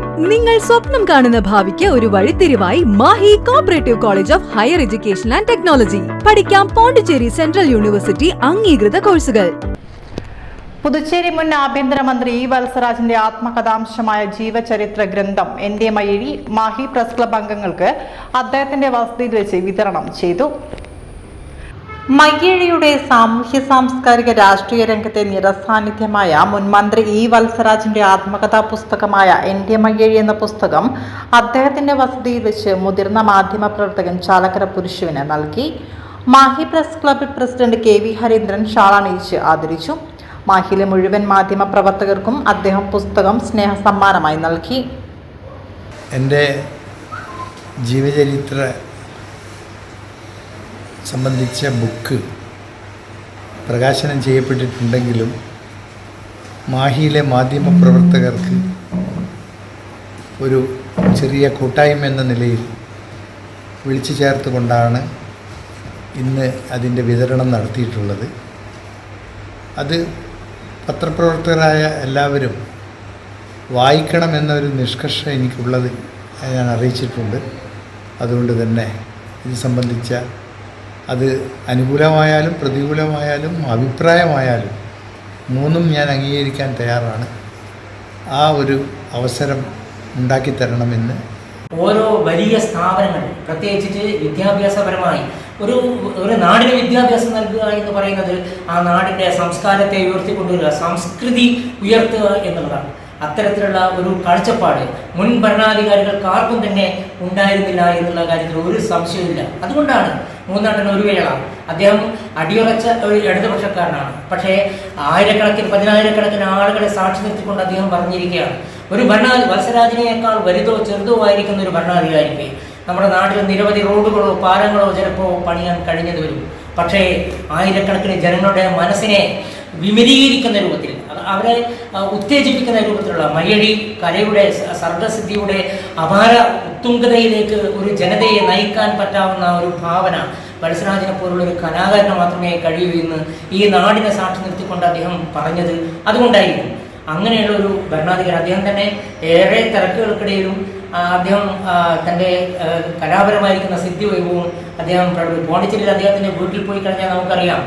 നിങ്ങൾ സ്വപ്നം കാണുന്ന ഭാവിക്ക് ഒരു വഴിത്തിരിവായി Mahe cooperative college of higher education and technology പഠിക്കാം പോണ്ടിച്ചേരി സെൻട്രൽ യൂണിവേഴ്സിറ്റി അംഗീകൃത കോഴ്സുകൾ. പുതുച്ചേരി മുൻ ആഭ്യന്തരമന്ത്രി ഇ വത്സരാജിന്റെ ആത്മകഥാംശമായ ജീവചരിത്ര ഗ്രന്ഥം N D Mayyazhi Mahe press club അംഗങ്ങൾക്ക് അദ്ദേഹത്തിന്റെ വസതിയിൽ വെച്ച് വിതരണം ചെയ്തു. മയ്യഴിയുടെ സാമൂഹ്യ സാംസ്കാരിക രാഷ്ട്രീയ രംഗത്തെ നിറസാന്നിധ്യമായ മുൻ മന്ത്രി ഇ വത്സരാജിന്റെ ആത്മകഥാ പുസ്തകമായ എന്റെ മയ്യഴി എന്ന പുസ്തകം അദ്ദേഹത്തിന്റെ വസതിയിൽ വെച്ച് മുതിർന്ന മാധ്യമ പ്രവർത്തകൻ ചാലക്കര പുരുഷുവിന് നൽകി. Mahe press club president K V Harindran ഷാളണിയിച്ച് ആദരിച്ചു. മാഹിയിലെ മുഴുവൻ മാധ്യമ പ്രവർത്തകർക്കും അദ്ദേഹം പുസ്തകം സ്നേഹ സമ്മാനമായി നൽകി. എന്റെ ജീവചരിത്ര സംബന്ധിച്ച ബുക്ക് പ്രകാശനം ചെയ്യപ്പെട്ടിട്ടുണ്ടെങ്കിലും മാഹിയിലെ മാധ്യമ പ്രവർത്തകർക്ക് ഒരു ചെറിയ കൂട്ടായ്മ എന്ന നിലയിൽ വിളിച്ചു ചേർത്തുകൊണ്ടാണ് ഇന്ന് അതിന്റെ വിതരണം നടത്തിയിട്ടുള്ളത്. അത് പത്രപ്രവർത്തകരായ എല്ലാവരും വായിക്കണമെന്നൊരു നിഷ്കർഷ എനിക്കുള്ളത് ഞാൻ അറിയിച്ചിട്ടുണ്ട്. അതുകൊണ്ട് തന്നെ ഇത് സംബന്ധിച്ച അത് അനുകൂലമായാലും പ്രതികൂലമായാലും അഭിപ്രായമായാലും മൂന്നും ഞാൻ അംഗീകരിക്കാൻ തയ്യാറാണ്. ആ ഒരു അവസരം ഉണ്ടാക്കിത്തരണമെന്ന് ഓരോ വലിയ സ്ഥാപനങ്ങൾ പ്രത്യേകിച്ച് വിദ്യാഭ്യാസപരമായി ഒരു ഒരു നാടിന് വിദ്യാഭ്യാസം നൽകുക എന്ന് പറയുന്നത് ആ നാടിന്റെ സംസ്കാരത്തെ ഉയർത്തിക്കൊണ്ടുവരിക സംസ്കൃതി ഉയർത്തുക എന്നുള്ളതാണ്. അത്തരത്തിലുള്ള ഒരു കാഴ്ചപ്പാട് മുൻ ഭരണാധികാരികൾക്ക് ആർക്കും തന്നെ ഉണ്ടായിരുന്നില്ല എന്നുള്ള കാര്യത്തിൽ ഒരു സംശയമില്ല അതുകൊണ്ടാണ് മൂന്നാട്ടൻ ഒരു വേള അദ്ദേഹം അടിയുറച്ച ഒരു ഇടതുപക്ഷക്കാരനാണ്. പക്ഷേ ആയിരക്കണക്കിന് പതിനായിരക്കണക്കിന് ആളുകളെ സാക്ഷി നിർത്തിക്കൊണ്ട് അദ്ദേഹം പറഞ്ഞിരിക്കുകയാണ്. ഒരു ഭരണാധി വത്സരാജിനേക്കാൾ വലുതോ ചെറുതോ ആയിരിക്കുന്ന ഒരു ഭരണാധികാരിക്ക് നമ്മുടെ നാട്ടിൽ നിരവധി റോഡുകളോ പാലങ്ങളോ ചിലപ്പോൾ പണിയാൻ കഴിഞ്ഞത് വരും. പക്ഷേ ആയിരക്കണക്കിന് ജനങ്ങളുടെ മനസ്സിനെ വിമലീകരിക്കുന്ന രൂപത്തിൽ അവരെ ഉത്തേജിപ്പിക്കുന്ന രൂപത്തിലുള്ള മയഴി കലയുടെ സർഗസിദ്ധിയുടെ അപാര ഉത്തുംഗതയിലേക്ക് ഒരു ജനതയെ നയിക്കാൻ പറ്റാവുന്ന ഒരു ഭാവന വത്സരാജിനെ പോലുള്ള ഒരു കലാകാരന് മാത്രമേ കഴിയൂ എന്ന് ഈ നാടിനെ സാക്ഷി നിർത്തിക്കൊണ്ട് അദ്ദേഹം പറഞ്ഞത് അതുകൊണ്ടായിരിക്കും. അങ്ങനെയുള്ള ഒരു ഭരണാധികാരി അദ്ദേഹം തന്നെ ഏറെ തിരക്കുകൾക്കിടയിലും അദ്ദേഹം തന്റെ കലാപരമായിരിക്കുന്ന സിദ്ധി വൈഭവവും അദ്ദേഹം പോണിച്ചിരി അദ്ദേഹത്തിന്റെ വീട്ടിൽ പോയി കഴിഞ്ഞാൽ നമുക്കറിയാം.